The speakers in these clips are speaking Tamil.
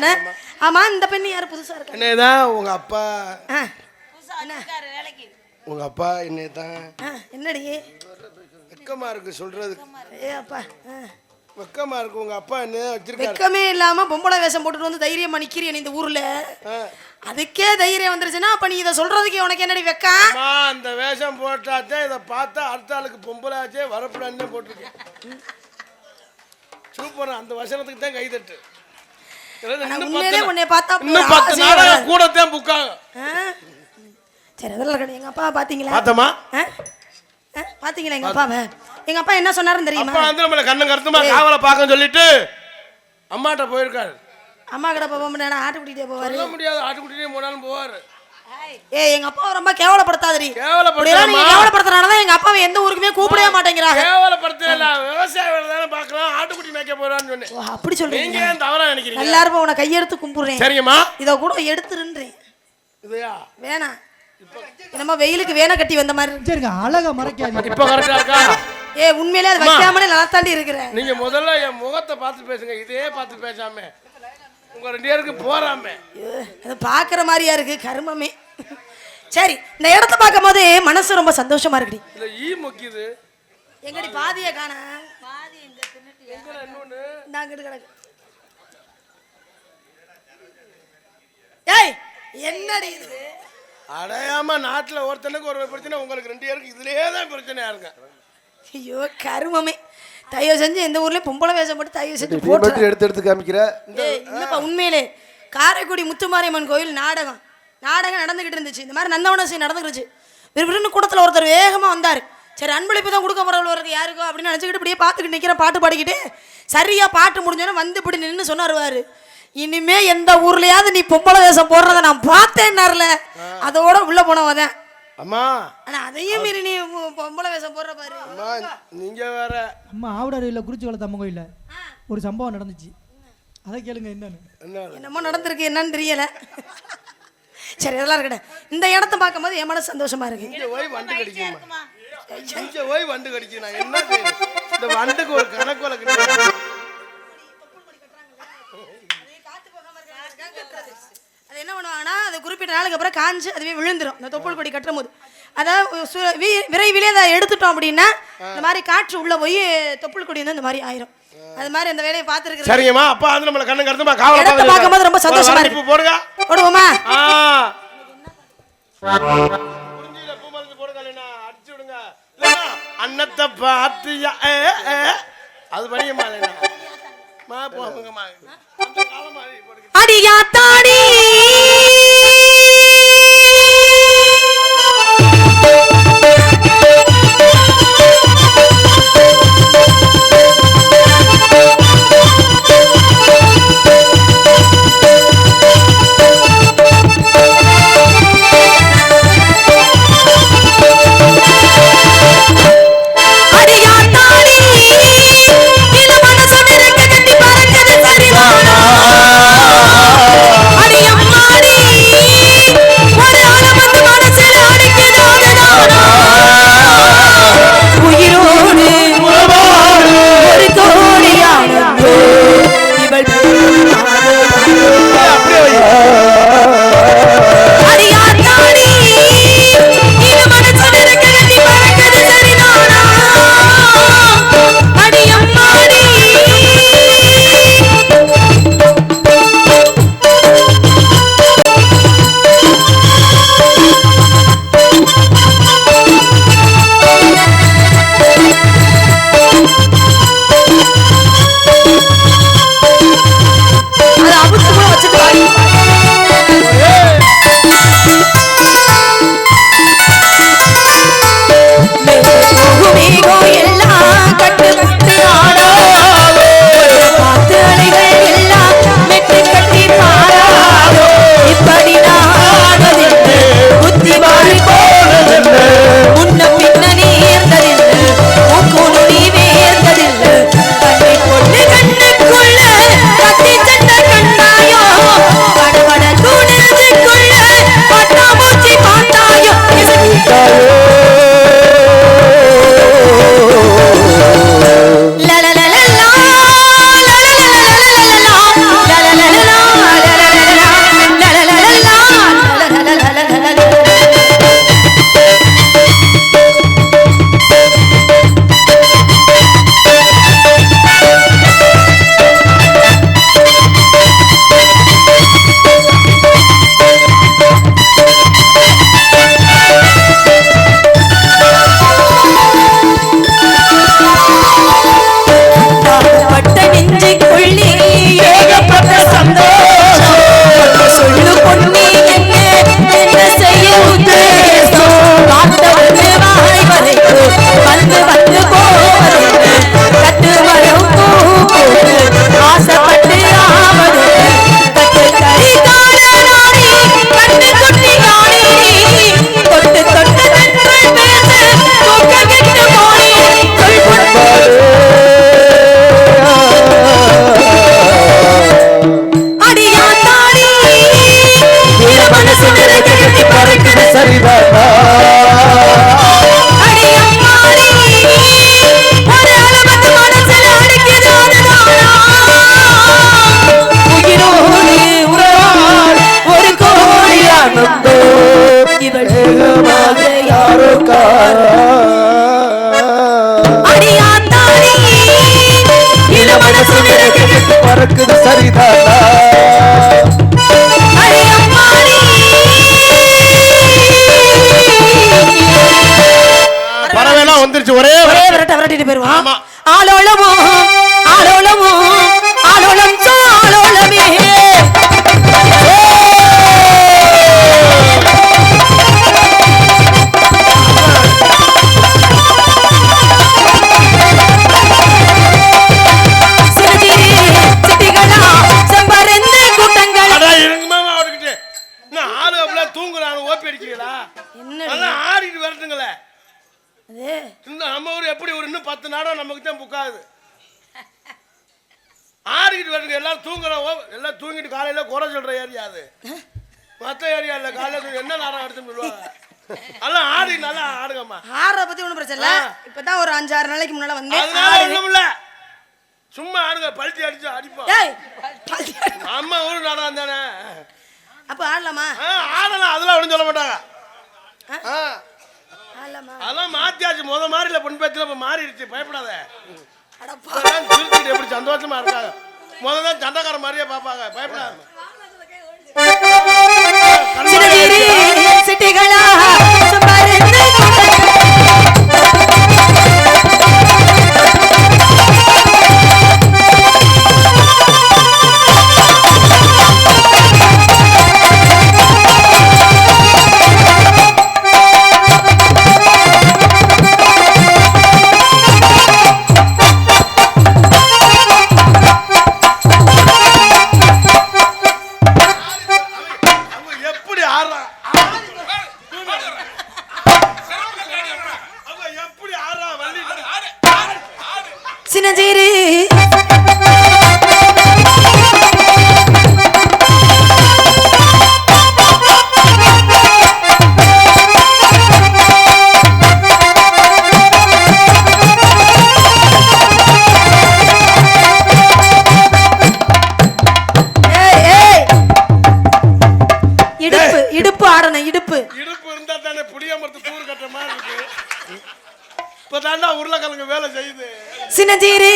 இருக்கனே? ஆமா. இந்த பெண்ணு யாரு? புதுசா இருக்க? என்னதான் உங்க அப்பா. ஆ, உங்க அப்பா என்னதான் என்னடி? வெக்கமா இருக்கு சொல்றதுக்கு ஏ அப்பா. வெக்கமா இருக்கு. உங்க அப்பா என்ன வச்சிருக்காரு? வெக்கமே இல்லாம பொம்பளை வேஷம் போட்டுட்டு வந்து தைரியமா நிக்கிறிய நீ இந்த ஊர்ல. ஆ. அதுக்கே தைரியம் வந்துருச்சுன்னா அப்ப நீ இதை சொல்றதுக்கு உனக்கு என்னடி வெக்கம் அந்த வேஷம் போட்டாச்சே இதை பார்த்தா அடுத்த ஆளுக்கு பொம்பளாச்சே வரப்படான்னு போட்டிருக்கேன். சூப்பர் அந்த வசனத்துக்கு தான் கைதட்டு உண்மையிலே உன்னை பார்த்தா நா- இன்னும் பத்து நாடகம் வராது. கூட தான் புக்காங்க. ஆ? சரி அதெல்லாம் கிடையாது எங்க அப்பா பாத்தீங்களா பார்த்தமா? பாத்தீங்களா எங்க அப்பாவை? எங்க அப்பா என்ன சொன்னாருன்னு தெரியுமா? அப்பா வந்து நம்மள கண்ணு கருத்துமா காவலை பார்க்க சொல்லிட்டு அம்மாட்ட போயிருக்காரு. அம்மா கிட்ட போக முடியாது ஆட்டு கூட்டிகிட்டே போவாரு? சொல்ல முடியாது. ஆட்டுக்குட்டியே போனாலும் போவாரு. ஏ எங்க அப்பாவை ரொம்ப கேவலப்படுத்தாதடி. கேவலப்படுத்தாதம்மா. இப்படியெல்லாம் நீங்க கேவலப்படுத்துறதுனாலதான் எங்க அப்பாவை எந்த ஊருக்குமே கூப்பிடவே மாட்டேங்கிறாங்க. கேவலப்படுத்தல விவசாய வேலை தானே பார்க்கலாம். ஆட்டுக்குட்டி மேய்க்க போறான்னு சொன்னேன். அப்படி சொல்றீங்க. நீங்க ஏன் தவறா நினைக்கிறீங்க? எல்லாரும் உன கையெடுத்து கும்பிடுறேன். சரிங்கம்மா. இத கூட எடுத்துருன்றேன். இதுயா? வேணாம். என்னமோ வெயிலுக்கு வேணை கட்டி வந்த மாதிரி. சரிங்க அழகா மறைக்காதீங்க. இப்ப கரெக்டா இருக்கா? ஏ உண்மையிலே அது வைக்காமலே நல்லா தாண்டி இருக்கிற நீங்க முதல்ல என் முகத்தை பார்த்து பேசுங்க. இதே பார்த்து பேசாம. உங்க ரெண்டு பேருக்கு போறாம. அது பாக்குற மாதிரியா இருக்கு கருமமே. சரி இந்த இடத்த பார்க்கும் போது மனசு ரொம்ப சந்தோஷமா இருக்குடி. இதுல ஈ முக்கியது எங்கடி பாதிய காண? எங்கடா இன்னொன்னு? இந்தாங்கிட்டு கிடக்கு. ஏய் என்னடி இது? அடையாம நாட்டுல ஒருத்தனுக்கு ஒரு பிரச்சனை உங்களுக்கு ரெண்டு பேருக்கு இதுலயே தான் பிரச்சனையா இருங்க ஐயோ கருமமே. தயவு செஞ்சு எந்த ஊர்லயும் பொம்பளை வேஷம் போட்டு தயவு செஞ்சு போட்டு எடுத்து எடுத்து காமிக்கிற? ஏய் இல்லப்பா உண்மையிலே. காரைக்குடி முத்துமாரியம்மன் கோயில் நாடகம். நாடகம் நடந்துகிட்டு இருந்துச்சு. இந்த மாதிரி நந்தவனசி நடந்துருச்சு விறுவிறுன்னு கூட்டத்தில் ஒருத்தர் வேகமாக வந்தார். சரி அன்பளிப்பு தான் கொடுக்க போகிறவர்களுக்கு யாருக்கோ அப்படின்னு நினச்சிக்கிட்டு இப்படியே பார்த்துக்கிட்டு நிற்கிறேன் பாட்டு பாடிக்கிட்டு சரியாக பாட்டு முடிஞ்சோன்னே வந்து இப்படி நின்று சொன்னாருவார் இனிமே எந்த ஊர்லயாவது நீ பொம்பளை வேஷம் போடுறத நான் பார்த்தேன்னார்ல. அதோட உள்ள போனவன் தான். அம்மா. ஆனா அதையும் மீறி நீ பொம்பளை வேஷம் போடுற பாரு. அம்மா நீங்க வேற. அம்மா ஆவுடாரியில் குறிச்சி வளர்த்த அம்மன் கோயிலில் ஒரு சம்பவம் நடந்துச்சு. அதை கேளுங்க என்னன்னு. என்ன என்னமோ நடந்திருக்கு என்னன்னு தெரியல. சரி இதெல்லாம் இருக்கட்டும். இந்த இடத்த பார்க்கும்போது என் மனசு சந்தோஷமா இருக்கு. இங்க போய் வண்டு கடிக்குமா? இங்க போய் வண்டு கடிக்கும் நான் என்ன இந்த வண்டுக்கு ஒரு கணக்கு வழக்கு அது என்ன பண்ணுவாங்கன்னா அது குறிப்பிட்ட நாளுக்கு அப்புறம் காஞ்சு அதுவே விழுந்துரும். இந்த தொப்புள் கொடி கட்டும் போது அதாவது விரைவிலே அதை எடுத்துட்டோம் அப்படின்னா இந்த மாதிரி காற்று உள்ள போய் தொப்புள் கொடி வந்து இந்த மாதிரி ஆயிரும். அது மாதிரி அந்த வேலையை பார்த்துருக்குறேன் சரிங்கம்மா அப்பா வந்து நம்மள கண்ணு கருத்துமா காவல இடத்த பார்க்கும்போது ரொம்ப சந்தோஷமா இருக்கு. போடுங்க. போடுவோமா? ஆ. புரிஞ்சுல பூ மருந்து போடுங்க இல்லைன்னா அடிச்சு விடுங்க. அன்னத்தை பார்த்து யா- ஏ, ஏ. அது பண்ணியம்மா இல்லைன்னா. மா போங்கம்மா அந்த காலம் போயிருவோம். ஆமா. ஆலோலமோ ஆலோலமோ ஆலோலம் ஆலோலமே. சிறுஜிரி சிட்டிகளா செம்பருந்த கூட்டங்கள். அடா இருங்க மாமா அவர்கிட்ட. இன்னும் ஆளு அப்படியே தூங்குறாங்க ஓப்பி அடிக்கிறீங்களா? என்ன ஆடிட்டு வரட்டுங்களே. அது இந்த நம்ம ஊர் எப்படி ஒரு இன்னும் பத்து நாடம் நமக்கு தான் புக்காது ஆடிக்கிட்டு வருங்க எல்லாம் தூங்குறோம். எல்லாம் தூங்கிட்டு காலையில குறை சொல்ற ஏரியா அது. மற்ற ஏரியா இல்ல காலையில என்ன நாடகம் எடுத்துன்னு சொல்லுவாங்க எல்லாம் ஆடி நல்லா ஆடுங்கம்மா. ஆடுற பத்தி ஒண்ணும் பிரச்சனை இல்ல. இப்பதான் ஒரு அஞ்சாறு நாளைக்கு முன்னால வந்தேன் அதனால இல்ல. சும்மா ஆடுங்க பல்ட்டி அடிச்சு அடிப்போம். அம்மா ஊர் நாடகம் தானே. அப்ப ஆடலாமா? ஆடலாம் அதெல்லாம் ஒன்றும் சொல்ல மாட்டாங்க. ஆ, அதெல்லாம் மாத்தியாச்சு. முத மாதிரி இல்ல பொன் பேச்சுல இப்ப மாறிடுச்சு. பயப்படாத. சிரிச்சுக்கிட்டு எப்படி சந்தோஷமா இருக்காங்க? முதல்ல தான் சண்டைக்கார மாதிரியே பார்ப்பாங்க. பயப்படாத. சிட்டிகளா. ஏய். இடுப்பு இடுப்பு ஆடணும் இடுப்பு. இடுப்பு இருந்தா தானே புளியமரத்து தூர் கட்டுற மாதிரி இருக்கு. இப்ப தாண்டா உருளைக்கிழங்கு வேலை செய்யுது. সিনজিরি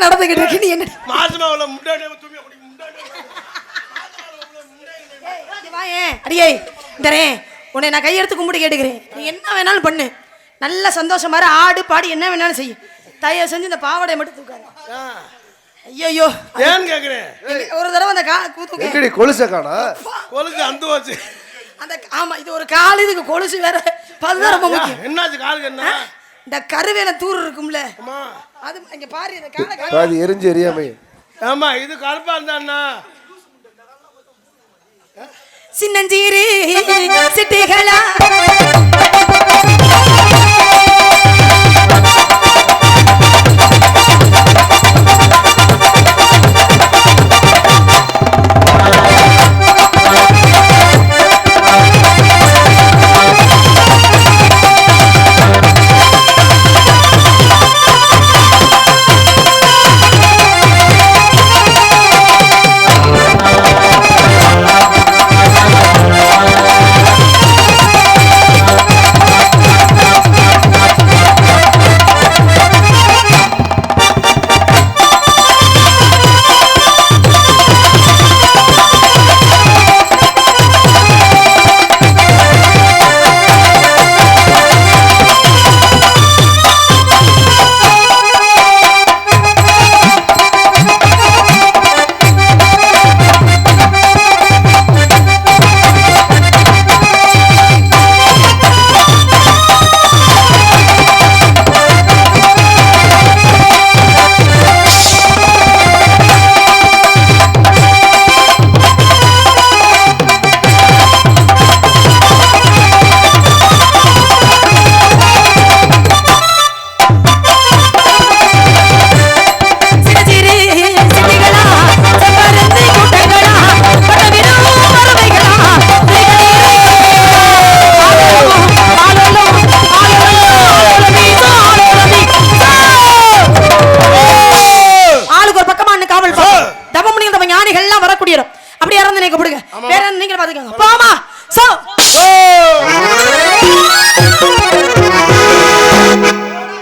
என்ன நடந்துகிட்டு இருக்கு. நீ என்ன? மாசமா முன்னாடியே தூங்கி அப்படி முன்னாடியே இங்க வாயேன். அடியே இந்தரே உன்னை நான் கையெடுத்து கும்பிட்டு கேட்டுக்கிறேன். நீ என்ன வேணாலும் பண்ணு. நல்ல சந்தோஷம் மாதிரி ஆடு பாடி என்ன வேணாலும் செய்யும் தயவு செஞ்சு இந்த பாவாடையை மட்டும் தூக்காத. ஆ, ஐயோ ஏன்னு கேக்குறேன்? ஒரு தடவை அந்த கா எங்கடி கொலுச காணா கொலுக்கு அந்த வச்சு அந்த ஆமா இது ஒரு கால். இதுக்கு கொலுசு வேற. அதுதான் ரொம்ப முக்கியம். என்னாச்சு காலுக்கு என்ன? இந்த கருவேல தூர் இருக்கும்ல. அது இங்க பாரு இந்த காலை கா- பாதி எரிஞ்சு எரியாமை. ஆமா இது கருப்பா இருந்தா சின்னஞ்சீரி சிட்டிகளா?